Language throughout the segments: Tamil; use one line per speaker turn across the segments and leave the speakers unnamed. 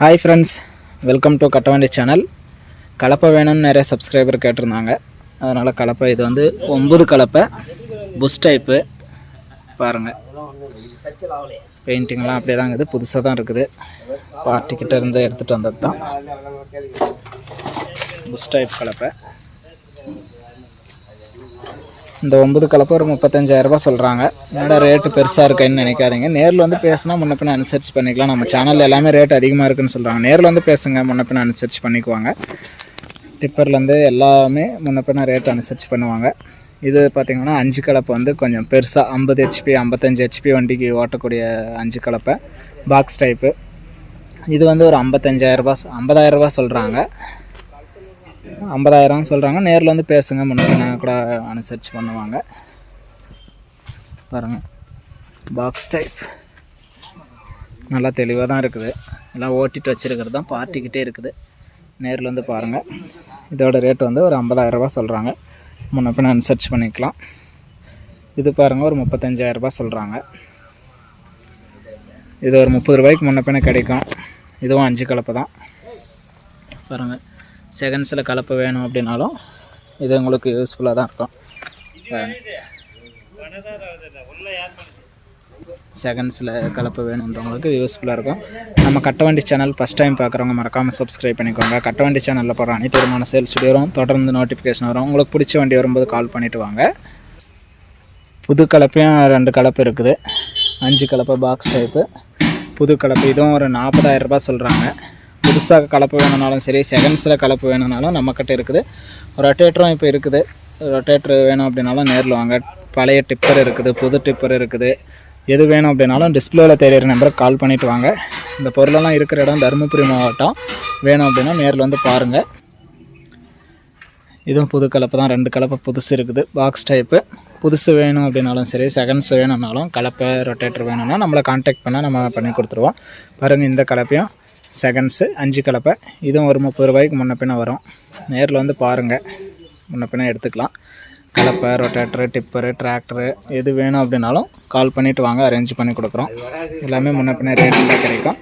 Hi friends welcome to Kattavandi channel கலப்பை வேணும்னு நிறைய சப்ஸ்கிரைபர் கேட்டிருந்தாங்க. அதனால் கலப்பை இது வந்து ஒம்பது கலப்பை புஷ் டைப்பு பாருங்கள் பெயிண்டிங்லாம் அப்படியே தான் இருக்குது. புதுசாக தான் இருக்குது. பார்ட்டிக்கிட்ட இருந்து எடுத்துகிட்டு வந்தது தான் புஷ் டைப் கலப்பை. இந்த ஒன்பது கலப்பு ஒரு முப்பத்தஞ்சாயிரரூபா சொல்கிறாங்க என்னோட ரேட்டு பெருசாக இருக்குன்னு நினைக்காதீங்க. நேரில் வந்து பேசினா முன்ன பின்ன அனுசரிச்சு பண்ணிக்கலாம். நம்ம சேனலில் எல்லாமே ரேட் அதிகமாக இருக்குன்னு சொல்கிறாங்க நேரில் வந்து பேசுங்க முன்ன பின்ன அனுசரிச்சு பண்ணிக்குவாங்க. டிப்பர்லேருந்து எல்லாமே முன்ன பின்ன ரேட் அனுசரிச்சு பண்ணுவாங்க. இது பார்த்திங்கன்னா அஞ்சு கலப்பை வந்து கொஞ்சம் பெருசாக ஐம்பது ஹெச்பி ஐம்பத்தஞ்சு ஹெச்பி வண்டிக்கு ஓட்டக்கூடிய அஞ்சு கலப்பை பாக்ஸ் டைப்பு இது வந்து ஒரு ஐம்பத்தஞ்சாயிரரூபா ஐம்பதாயிரரூபா சொல்கிறாங்க ஐம்பதாயிரம் சொல்கிறாங்க நேரில் வந்து பேசுங்க. முன்ன கூட அனுசரித்து பண்ணுவாங்க. பாருங்கள் பாக்ஸ் டைப் நல்லா தெளிவாக தான் இருக்குது. எல்லாம் ஓட்டிட்டு வச்சுருக்கிறது தான். பார்ட்டிக்கிட்டே இருக்குது. நேரில் வந்து பாருங்கள் இதோட ரேட் வந்து ஒரு ஐம்பதாயிரரூபா சொல்கிறாங்க முன்ன பின்ன அனுசரித்து பண்ணிக்கலாம். இது பாருங்கள் ஒரு முப்பத்தஞ்சாயிரரூபா சொல்கிறாங்க இது ஒரு முப்பது ரூபாய்க்கு முன்ன பின்ன கிடைக்கும். இதுவும் அஞ்சு கலப்பு தான். பாருங்கள் செகண்ட்ஸில் கலப்பு வேணும் அப்படின்னாலும் இது உங்களுக்கு யூஸ்ஃபுல்லாக தான் இருக்கும். செகண்ட்ஸில் கலப்பு வேணுன்றவங்களுக்கு யூஸ்ஃபுல்லாக இருக்கும். நம்ம கட்டவண்டி சேனல் ஃபஸ்ட் டைம் பார்க்குறவங்க மறக்காமல் சப்ஸ்கிரைப் பண்ணிக்கோங்க. கட்டவண்டி சேனலில் போகிற அனைத்து விதமான சேல்ஸ் வரும் தொடர்ந்து நோட்டிஃபிகேஷன் வரும். உங்களுக்கு பிடிச்ச வண்டி வரும்போது கால் பண்ணிவிட்டு வாங்க. புது கலப்பையும் ரெண்டு கலப்பு இருக்குது. அஞ்சு கலப்பு பாக்ஸ் டைப்பு புது கலப்பு இதுவும் ஒரு நாற்பதாயிரரூபா சொல்கிறாங்க புதுசாக கலப்பு வேணும்னாலும் சரி செகண்ட்ஸில் கலப்பு வேணும்னாலும் நம்மக்கிட்ட இருக்குது. ரொட்டேட்டரும் இப்போ இருக்குது. ரொட்டேட்ரு வேணும் அப்படின்னாலும் நேரில் வாங்க. பழைய டிப்பர் இருக்குது புது டிப்பர் இருக்குது. எது வேணும் அப்படின்னாலும் டிஸ்பிளேவில் தெரியிற நம்பருக்கு கால் பண்ணிவிட்டு வாங்க. இந்த பொருளெல்லாம் இருக்கிற இடம் தருமபுரி மாவட்டம். வேணும் அப்படின்னா நேரில் வந்து பாருங்கள் இதுவும் புது கலப்பு தான். ரெண்டு கலப்பு புதுசு இருக்குது. பாக்ஸ் டைப்பு புதுசு வேணும் அப்படின்னாலும் சரி செகண்ட்ஸ் வேணும்னாலும் கலப்பை ரொட்டேட்டர் வேணும்னா நம்மளை காண்டாக்ட் பண்ணால் நம்ம பண்ணி கொடுத்துருவோம். பாருங்கள் இந்த கலப்பையும். செகண்ட்ஸு அஞ்சு கலப்பை. இதுவும் ஒரு முப்பது ரூபாய்க்கு முன்ன பின்ன வரும். நேரில் வந்து பாருங்கள் முன்ன பின்ன எடுத்துக்கலாம். கலப்பை ரொட்டேட்டரு டிப்பரு டிராக்டரு எது வேணும் அப்படின்னாலும் கால் பண்ணிவிட்டு வாங்க. அரேஞ்ச் பண்ணி கொடுக்குறோம். எல்லாமே முன்ன பின்ன ரேட்டில் கிடைக்கும்.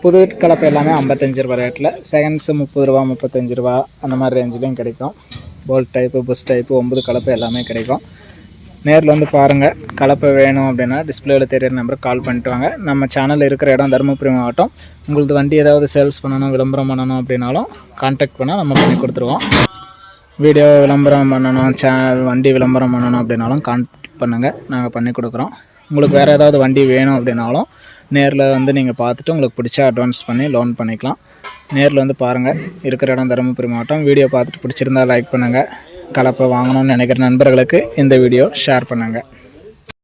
புது கலப்பை எல்லாமே ஐம்பத்தஞ்சு ரூபா ரேட்டில் செகண்ட்ஸு முப்பது ரூபா முப்பத்தஞ்சு ரூபா அந்த மாதிரி ரேஞ்சிலையும் கிடைக்கும். போல்ட் டைப்பு புஷ் டைப்பு ஒம்பது கலப்பை எல்லாமே கிடைக்கும். நேரில் வந்து பாருங்கள் கலப்பை வேணும் அப்படின்னா டிஸ்பிளேவில் தெரியிற நம்பருக்கு கால் பண்ணிட்டு வாங்க. நம்ம சேனலில் இருக்கிற இடம் தருமபுரி மாவட்டம். உங்களது வண்டி ஏதாவது சேல்ஸ் பண்ணணும் விளம்பரம் பண்ணணும் அப்படின்னாலும் கான்டாக்ட் பண்ணால் நம்ம பண்ணி கொடுத்துருவோம். வீடியோ விளம்பரம் பண்ணணும் சே வண்டி விளம்பரம் பண்ணணும் அப்படின்னாலும் கான்டாக்ட் பண்ணுங்கள் நாங்கள் பண்ணி கொடுக்குறோம். உங்களுக்கு வேறு ஏதாவது வண்டி வேணும் அப்படின்னாலும் நேரில் வந்து நீங்கள் பார்த்துட்டு உங்களுக்கு பிடிச்சா அட்வான்ஸ் பண்ணி லோன் பண்ணிக்கலாம். நேரில் வந்து பாருங்கள் இருக்கிற இடம் தருமபுரி மாவட்டம். வீடியோ பார்த்துட்டு பிடிச்சிருந்தா லைக் பண்ணுங்கள் கலப்பை வாங்கணும்னு நினைக்கிற நண்பர்களுக்கு இந்த வீடியோ ஷேர் பண்ணுங்கள்